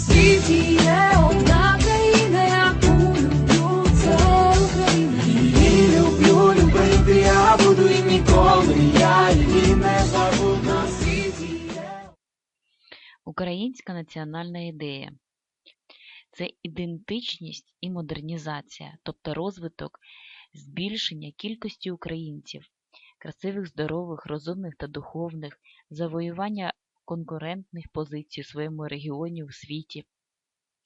світі є одна країна, яку люблю, це я буду ніколи. Я її не. На світі Українська національна ідея це ідентичність і модернізація, тобто розвиток збільшення кількості українців, красивих, здорових, розумних та духовних, завоювання конкурентних позицій у своєму регіоні у світі,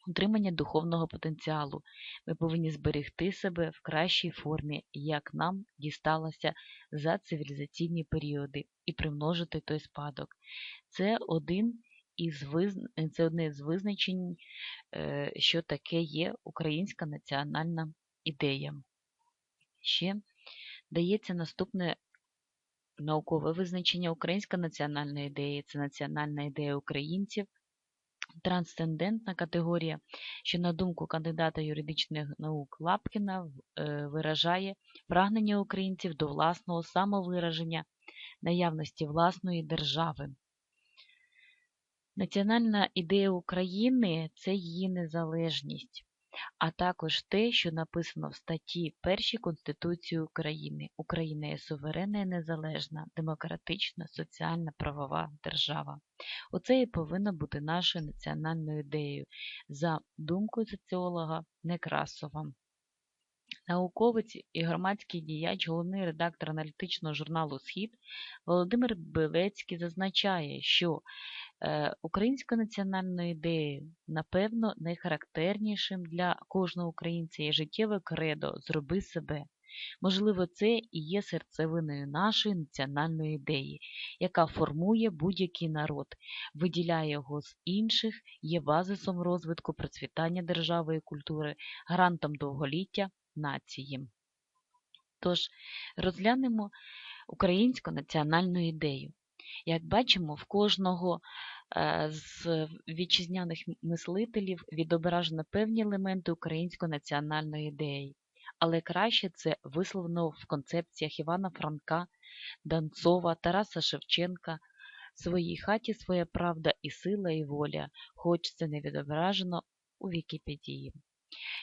утримання духовного потенціалу. Ми повинні зберегти себе в кращій формі, як нам дісталося за цивілізаційні періоди, і примножити той спадок. Це один із визн... це одне з визначень, е, що таке є українська національна ідея. Ще дається наступне наукове визначення українська національна ідея це національна ідея українців, трансцендентна категорія, що, на думку кандидата юридичних наук Лапкіна, е, виражає прагнення українців до власного самовираження, наявності власної держави. Національна ідея України це її незалежність, а також те, що написано в статті 1 Конституції України. Україна є суверенна і незалежна, демократична, соціальна, правова держава. Оце і повинно бути нашою національною ідеєю, за думкою соціолога Некрасова. Науковець і громадський діяч, головний редактор аналітичного журналу Схід Володимир Белецький зазначає, що е, українською національною ідеєю, напевно, найхарактернішим для кожного українця є життєве кредо Зроби себе. Можливо, це і є серцевиною нашої національної ідеї, яка формує будь-який народ, виділяє його з інших, є базисом розвитку процвітання держави і культури, гарантом довголіття нації. Тож розглянемо українську національну ідею. Як бачимо, в кожного е, з вітчизняних мислителів відображено певні елементи української національної ідеї, але краще це висловлено в концепціях Івана Франка, Данцова, Тараса Шевченка, в своїй хаті своя правда і сила, і воля, хоч це не відображено у Вікіпедії.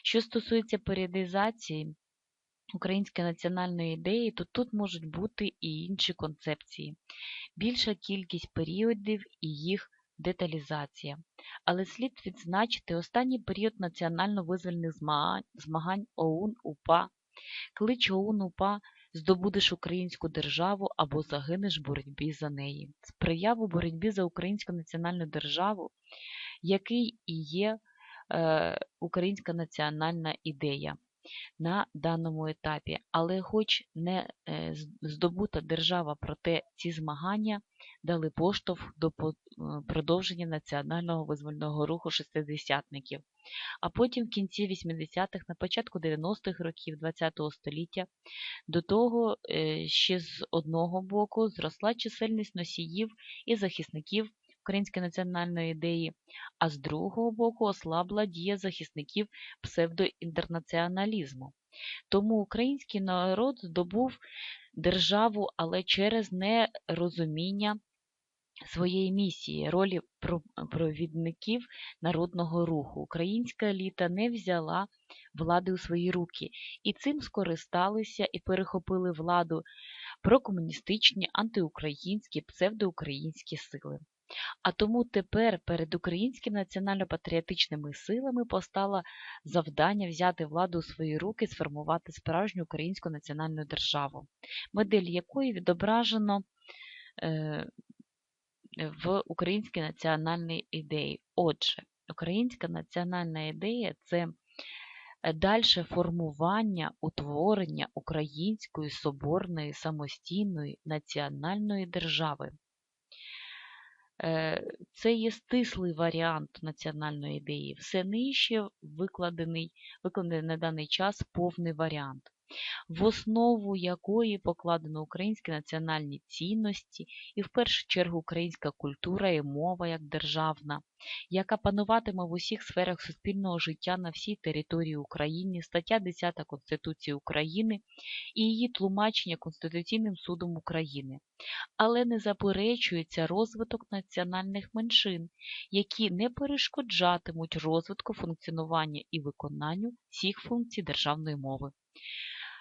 Що стосується періодизації української національної ідеї, то тут можуть бути і інші концепції, більша кількість періодів і їх деталізація. Але слід відзначити останній період національно-визвольних змагань, ОУН УПА, клич ОУН УПА здобудеш українську державу або загинеш в боротьбі за неї. Сприяв у боротьбі за українську національну державу, який і є українська національна ідея на даному етапі. Але хоч не е, здобута держава, проте ці змагання дали поштовх до е, продовження національного визвольного руху шестидесятників. А потім в кінці 80-х, на початку 90-х років ХХ століття до того е, ще з одного боку зросла чисельність носіїв і захисників української національної ідеї, а з другого боку ослабла дія захисників псевдоінтернаціоналізму. Тому український народ здобув державу, але через нерозуміння своєї місії, ролі провідників народного руху. Українська еліта не взяла влади у свої руки, і цим скористалися і перехопили владу прокомуністичні, антиукраїнські, псевдоукраїнські сили. А тому тепер перед українськими національно-патріотичними силами постало завдання взяти владу у свої руки, сформувати справжню українську національну державу, модель якої відображено е, в українській національній ідеї. Отже, українська національна ідея це дальше формування, утворення української соборної самостійної національної держави. Е, Це є стислий варіант національної ідеї. Все нижче викладений, викладений на даний час повний варіант. В основу якої покладено українські національні цінності і в першу чергу українська культура і мова як державна, яка пануватиме в усіх сферах суспільного життя на всій території України, стаття 10 Конституції України і її тлумачення Конституційним судом України. Але не заперечується розвиток національних меншин, які не перешкоджатимуть розвитку функціонування і виконанню всіх функцій державної мови.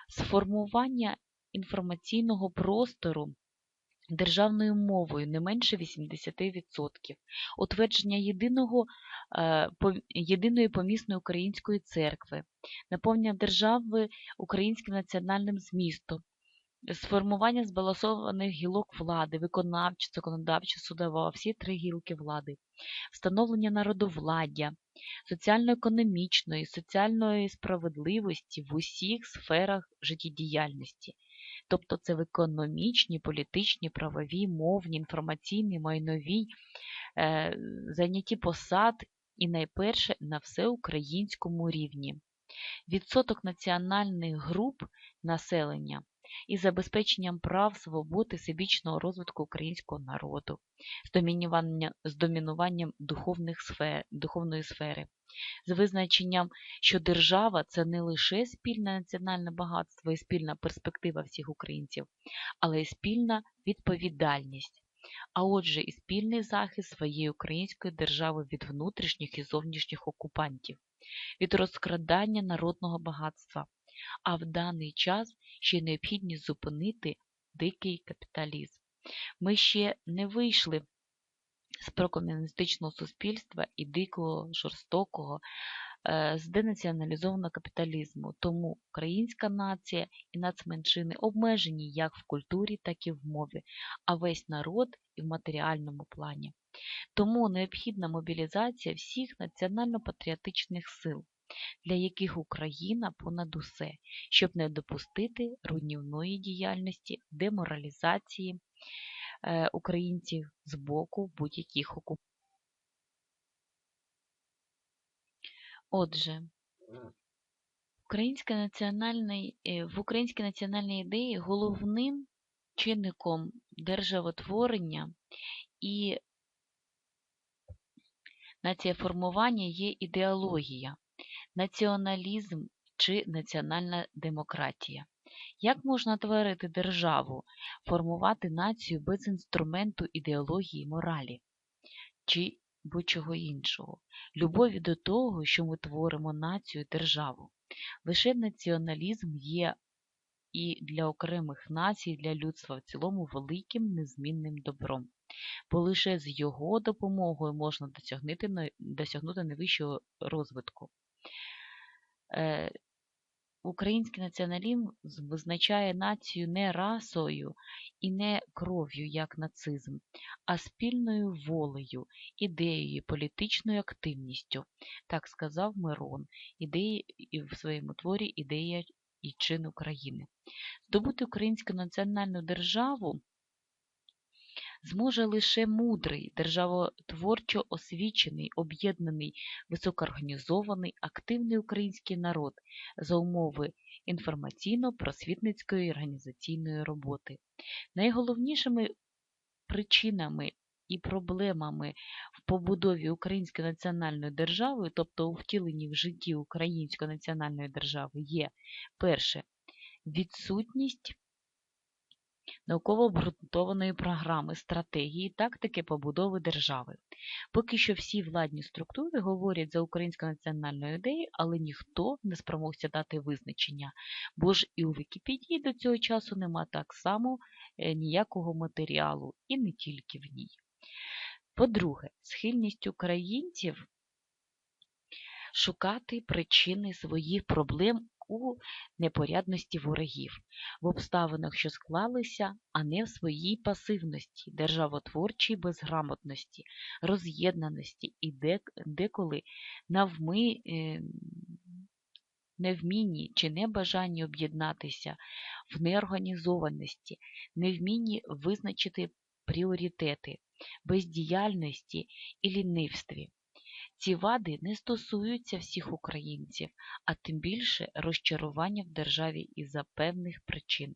Сформування інформаційного простору державною мовою не менше 80%, утвердження єдиного, е, єдиної помісної української церкви, наповнення держави українським національним змістом, сформування збалансованих гілок влади, виконавча, законодавча, судова, всі три гілки влади, встановлення народовладдя, соціально-економічної, соціальної справедливості в усіх сферах життєдіяльності. Тобто це в економічній, політичній, правовій, мовній, інформаційній, майновій, е, зайнятті посад і найперше на всеукраїнському рівні. Відсоток національних груп населення і забезпеченням прав, свобод і всебічного розвитку українського народу, з домінуванням, з домінуванням духовних сфер, духовної сфери, з визначенням, що держава це не лише спільне національне багатство і спільна перспектива всіх українців, але й спільна відповідальність. А отже, і спільний захист своєї української держави від внутрішніх і зовнішніх окупантів, від розкрадання народного багатства. А в даний час ще необхідність зупинити дикий капіталізм. Ми ще не вийшли з прокомуністичного суспільства і дикого, жорстокого, е, з денаціоналізованого капіталізму. Тому українська нація і нацменшини обмежені як в культурі, так і в мові, а весь народ і в матеріальному плані. Тому необхідна мобілізація всіх національно-патріотичних сил, для яких Україна понад усе, щоб не допустити руйнівної діяльності, деморалізації е, українців з боку будь-яких окупантів. Отже, українська національний, е, в українській національній ідеї головним чинником державотворення і націєформування є ідеологія, націоналізм чи національна демократія. Як можна творити державу, формувати націю без інструменту ідеології моралі чи будь-чого іншого, любові до того, що ми творимо націю державу? Лише націоналізм є і для окремих націй, для людства в цілому великим незмінним добром, бо лише з його допомогою можна досягнути, досягнути найвищого розвитку. Е, Український націоналізм визначає націю не расою і не кров'ю, як нацизм, а спільною волею, ідеєю, політичною активністю, так сказав Мирон ідеї, в своєму творі Ідея і чин України. Здобути українську національну державу зможе лише мудрий, державотворчо освічений, об'єднаний, високоорганізований, активний український народ за умови інформаційно-просвітницької організаційної роботи. Найголовнішими причинами і проблемами в побудові української національної держави, тобто у втіленні в житті української національної держави, є перше відсутність науково обґрунтованої програми, стратегії, тактики побудови держави. Поки що всі владні структури говорять за українську національну ідею, але ніхто не спромогся дати визначення, бо ж і у Вікіпедії до цього часу нема так само е, ніякого матеріалу, і не тільки в ній. По-друге, схильність українців шукати причини своїх проблем у непорядності ворогів, в обставинах, що склалися, а не в своїй пасивності, державотворчій безграмотності, роз'єднаності і деколи навми, е, невмінні чи небажанні об'єднатися, в неорганізованості, невмінні визначити пріоритети, бездіяльності і лінивстві. Ці вади не стосуються всіх українців, а тим більше розчарування в державі із-за певних причин.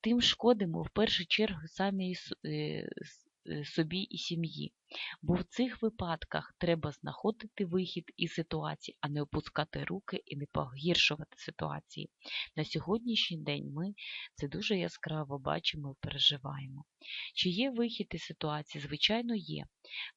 Тим шкодимо в першу чергу самі е, собі і сім'ї. Бо в цих випадках треба знаходити вихід із ситуації, а не опускати руки і не погіршувати ситуації. На сьогоднішній день ми це дуже яскраво бачимо і переживаємо. Чи є вихід із ситуації? Звичайно, є.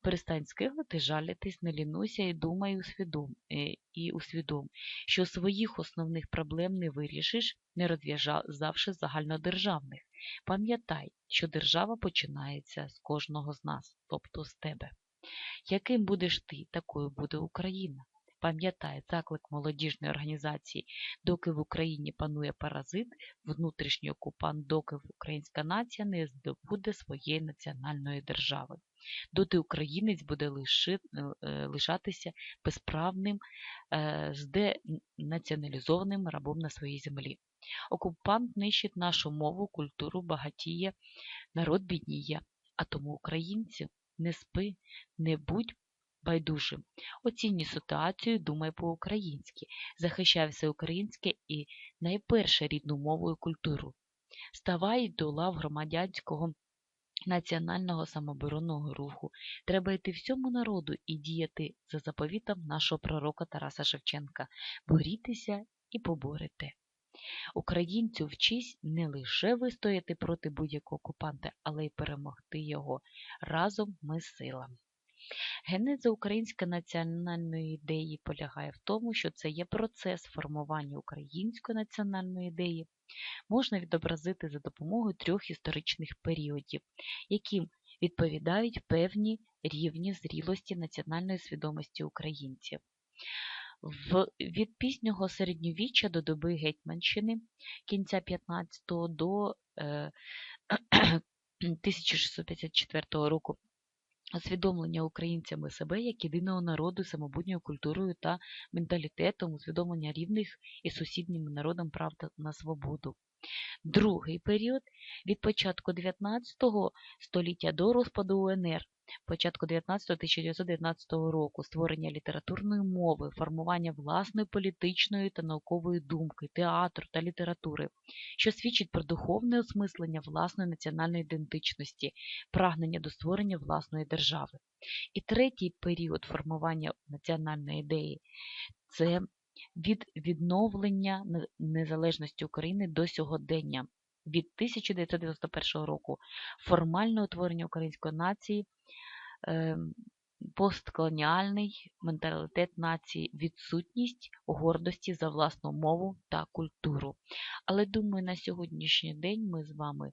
Перестань скиглити, жалітись, не лінуйся і думай усвідом, е, і усвідом, що своїх основних проблем не вирішиш, не розв'язавши загальнодержавних. Пам'ятай, що держава починається з кожного з нас, тобто з тебе. Яким будеш ти, такою буде Україна. Пам'ятай заклик молодіжної організації, доки в Україні панує паразит, внутрішній окупант, доки українська нація не здобуде своєї національної держави. Доти українець буде лиши, е, лишатися безправним, е, зденаціоналізованим рабом на своїй землі. Окупант нищить нашу мову, культуру, багатіє, народ бідніє. А тому українці не спи, не будь байдужим. Оцінюй ситуацію, думай по-українськи, захищай все українське і найперше рідну мову і культуру. Ставай до лав громадянського національного самооборонного руху. Треба йти всьому народу і діяти за заповітом нашого пророка Тараса Шевченка. Борітеся і поборете. Українцю вчись не лише вистояти проти будь-якого окупанта, але й перемогти його. Разом ми сила. Генеза української національної ідеї полягає в тому, що це є процес формування української національної ідеї, можна відобразити за допомогою трьох історичних періодів, яким відповідають певні рівні зрілості національної свідомості українців. В, від пізнього середньовіччя до доби Гетьманщини кінця 15-го до е, 1654 року. Усвідомлення українцями себе як єдиного народу самобутньою культурою та менталітетом, усвідомлення рівних із сусідніми народом прав на свободу. Другий період. Від початку 19 століття до розпаду УНР, початку 19-1919 року, створення літературної мови, формування власної політичної та наукової думки, театру та літератури, що свідчить про духовне осмислення власної національної ідентичності, прагнення до створення власної держави. І третій період формування національної ідеї це від відновлення незалежності України до сьогодення. Від 1991 року формальне утворення української нації, ем, постколоніальний менталітет нації, відсутність гордості за власну мову та культуру. Але думаю, на сьогоднішній день ми з вами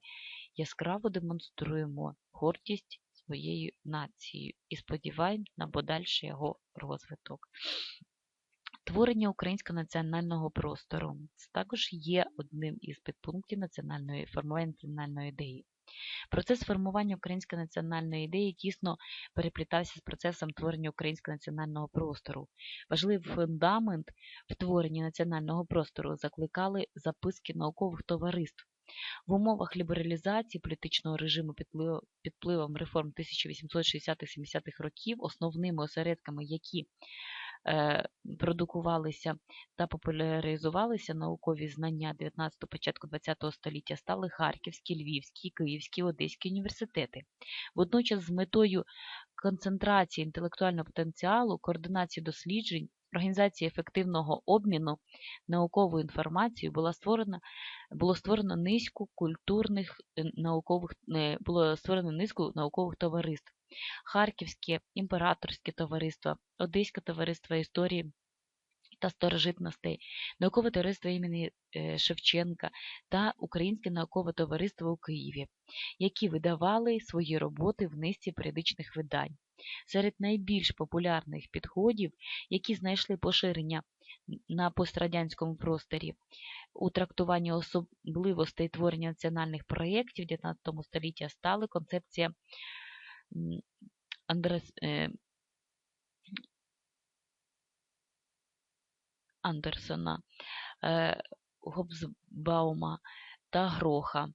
яскраво демонструємо гордість своєю нацією і сподіваємось на подальший його розвиток. Творення українського національного простору це також є одним із підпунктів національної формування національної ідеї. Процес формування української національної ідеї тісно переплітався з процесом творення українського національного простору. Важливий фундамент в творенні національного простору закликали записки наукових товариств. В умовах лібералізації політичного режиму під впливом- реформ 1860-70-х років, основними осередками, які продукувалися та популяризувалися наукові знання 19 початку 20 століття стали Харківський, Львівський, Київський, Одеський університети. Водночас з метою концентрації інтелектуального потенціалу, координації досліджень, організації ефективного обміну науковою інформацією була створена було створено низку культурних е, наукових е, було створено низку наукових товариств. Харківське імператорське товариство, Одеське товариство історії та старожитностей, наукове товариство імені е, Шевченка та Українське наукове товариство у Києві, які видавали свої роботи в низці періодичних видань. Серед найбільш популярних підходів, які знайшли поширення на пострадянському просторі у трактуванні особливостей творення національних проєктів 19 століття стали концепція Андрес, е, Андерсона, е, Гобсбаума та Гроха.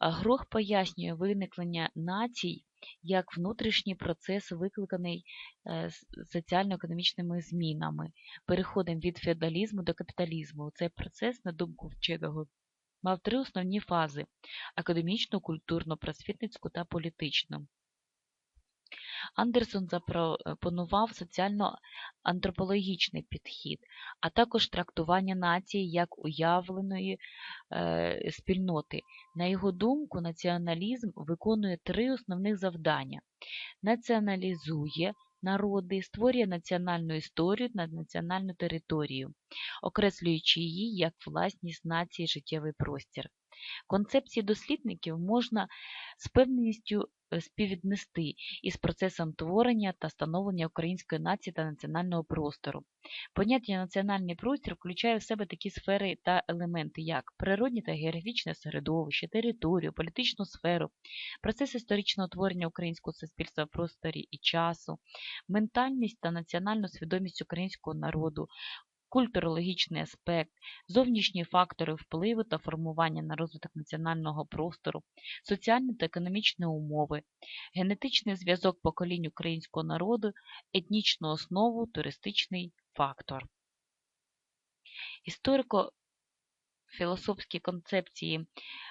Грох пояснює виникнення націй як внутрішній процес, викликаний е, соціально-економічними змінами, переходом від феодалізму до капіталізму. Цей процес, на думку вченого, мав три основні фази: академічну, культурну, просвітницьку та політичну. Андерсон запропонував соціально-антропологічний підхід, а також трактування нації як уявленої е, спільноти. На його думку, націоналізм виконує три основних завдання: націоналізує народи, створює національну історію над національну територію, окреслюючи її як власність нації життєвий простір. Концепції дослідників можна з певністю е, співвіднести із процесом творення та становлення української нації та національного простору. Поняття національний простір включає в себе такі сфери та елементи, як природні та географічне середовище, територію, політичну сферу, процес історичного творення українського суспільства в просторі і часу, ментальність та національну свідомість українського народу, культурологічний аспект, зовнішні фактори впливу та формування на розвиток національного простору, соціальні та економічні умови, генетичний зв'язок поколінь українського народу, етнічну основу, туристичний фактор. Історико-філософські концепції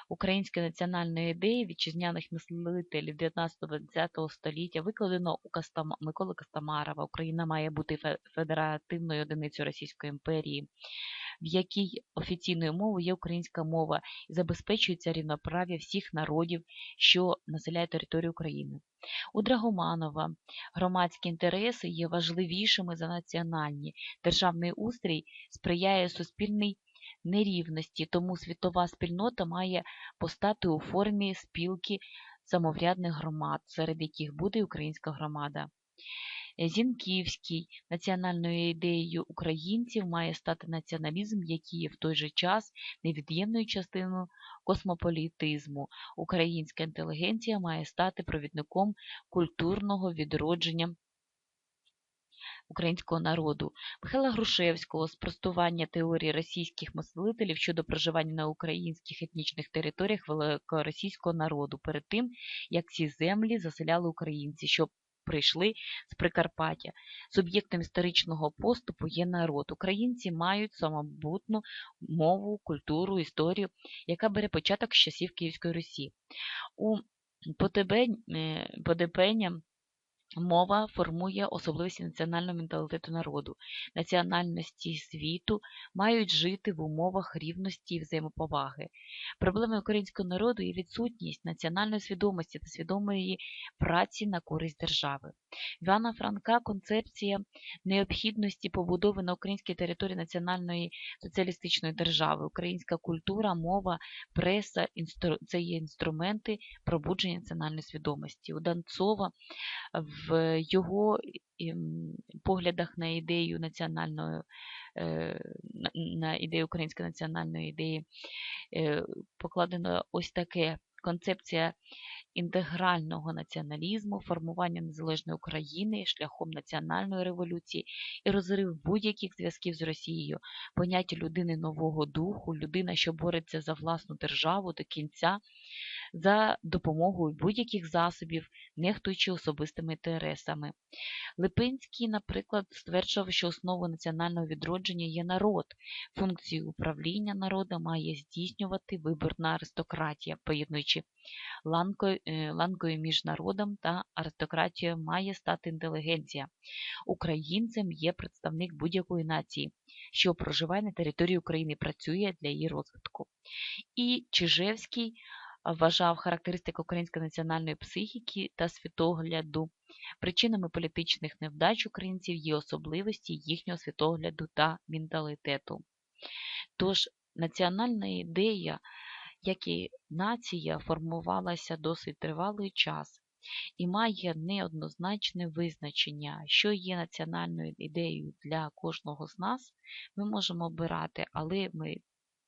української національної ідеї вітчизняних мислителів 19-20 століття викладено у Кастам... Миколи Костомарова. Україна має бути федеративною одиницею Російської імперії, в якій офіційною мовою є українська мова і забезпечується рівноправ'я всіх народів, що населяють територію України. У Драгоманова громадські інтереси є важливішими за національні. Державний устрій сприяє суспільній нерівності, тому світова спільнота має постати у формі спілки самоврядних громад, серед яких буде українська громада. Е, Зінківський національною ідеєю українців має стати націоналізм, який є в той же час невід'ємною частиною космополітизму. Українська інтелігенція має стати провідником культурного відродження українського народу. Михайла Грушевського спростування теорії російських мислителів щодо проживання на українських етнічних територіях великоросійського народу перед тим, як ці землі заселяли українці, що прийшли з Прикарпаття. Суб'єктом історичного поступу є народ. Українці мають самобутну мову, культуру, історію, яка бере початок з часів Київської Русі. У Потебень- е, Мова формує особливості національного менталітету народу. Національності світу мають жити в умовах рівності і взаємоповаги. Проблемою українського народу є відсутність національної свідомості та свідомої праці на користь держави. Івана Франка концепція необхідності побудови на українській території національної соціалістичної держави. Українська культура, мова, преса це є інструменти пробудження національної свідомості. У Данцова в його ем, поглядах на ідею національної е, на- на ідею української національної ідеї е, покладено ось таке концепція інтегрального націоналізму, формування незалежної України шляхом національної революції і розрив будь-яких зв'язків з Росією, поняття людини нового духу, людина, що бореться за власну державу до кінця, за допомогою будь-яких засобів, нехтуючи особистими інтересами. Липинський, наприклад, стверджував, що основою національного відродження є народ. Функцію управління народом має здійснювати виборна аристократія, поєднуючи ланкою, е, ланкою між народом та аристократією має стати інтелігенція. Українцем є представник будь-якої нації, що проживає на території України працює для її розвитку. І Чижевський вважав характеристику української національної психіки та світогляду. Причинами політичних невдач українців є особливості їхнього світогляду та менталітету. Тож національна ідея, як і нація, формувалася досить тривалий час і має неоднозначне визначення, що є національною ідеєю для кожного з нас. Ми можемо обирати, але ми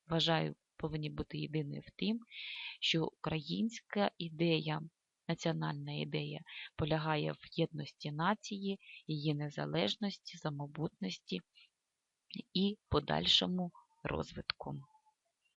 вважаю, повинні бути єдиною в тим, що українська ідея, національна ідея полягає в єдності нації, її незалежності, самобутності і подальшому розвитку.